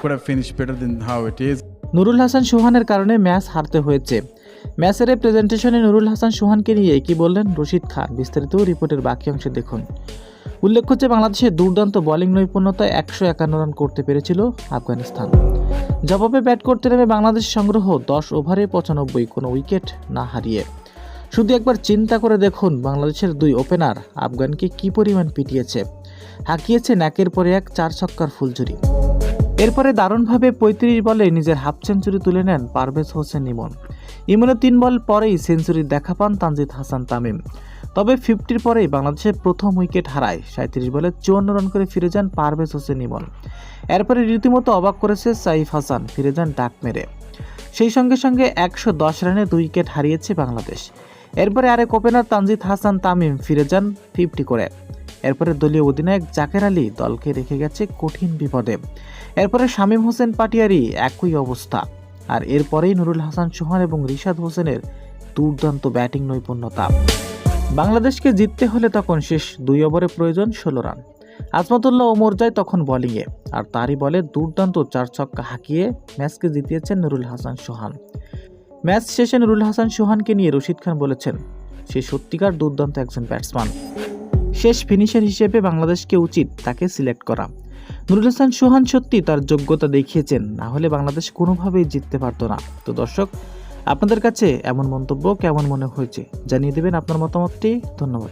could have finished better than how it is. Nurul Hasan সোহানের কারণে match হারতে হয়েছে। ম্যাচের প্রেজেন্টেশনে নুরুল হাসান সোহানকে নিয়ে কি বললেন রশিদ খান। বিস্তারিত রিপোর্টের বাকি অংশে দেখুন। উল্লেখ্য যে বাংলাদেশের দুর্দান্ত বোলিং নৈপুণ্যতা একশো একান্ন রান করতে পেরেছিল আফগানিস্তান। জবাবে ব্যাট করতে নেমে বাংলাদেশ সংগ্রহ দশ ওভারে পঁচানব্বই, কোনো উইকেট না হারিয়ে। শুধু একবার চিন্তা করে দেখুন বাংলাদেশের দুই ওপেনার আফগানকে কি পরিমাণ পিটিয়েছে। হাঁকিয়েছে নাকের পরে এক চার ছক্কার ফুলঝুরি। এরপরে দারুণভাবে পঁয়ত্রিশ বলে নিজের হাফ সেঞ্চুরি তুলে নেন পারভেজ হোসেন ইমন। ইমনের তিন বল পরেই সেঞ্চুরির দেখা পান তানজিদ হাসান তামিম। তবে ফিফটির পরেই বাংলাদেশের প্রথম উইকেট হারায়। সাঁত্রিশ বলে চুয়ান্ন রান করে ফিরে যান পারভেজ হোসেন ইমন। এরপরে রীতিমতো অবাক করেছে সাইফ হাসান, ফিরে যান ডাক মেরে। সেই সঙ্গে সঙ্গে একশো দশ রানে দুই উইকেট হারিয়েছে বাংলাদেশ। এরপরে আরেক ওপেনার তানজিদ হাসান তামিম ফিরে যান ফিফটি করে। এরপরে দলীয় অধিনায়ক জাকের আলী দলকে রেখে গেছে কঠিন বিপদে। এরপরে শামীম হোসেন পাটিয়ারি একই অবস্থা। আর এরপরেই নুরুল হাসান সোহান এবং রিশাদ হোসেনের দুর্দান্ত ব্যাটিং নৈপুণ্যতা। বাংলাদেশকে জিততে হলে তখন শেষ দুই ওভারে প্রয়োজন ষোলো রান। আজমতুল্লাহ ওমর যায় তখন বলিংয়ে। আর তারই বলে দুর্দান্ত চার ছক্কা হাঁকিয়ে ম্যাচকে জিতিয়েছেন নুরুল হাসান সোহান। ম্যাচ শেষে নুরুল হাসান সোহানকে নিয়ে রশিদ খান বলেছেন, সে সত্যিকার দুর্দান্ত একজন ব্যাটসম্যান। শেষ ফিনিশার হিসেবে বাংলাদেশকে উচিত তাকে সিলেক্ট করা। নুরুল হাসান সোহান সত্যি তার যোগ্যতা দেখিয়েছেন, না হলে বাংলাদেশ কোনোভাবেই জিততে পারতো না। তো দর্শক, আপনাদের কাছে এমন মন্তব্য কেমন মনে হয়েছে জানিয়ে দেবেন আপনার মতামতটি। ধন্যবাদ।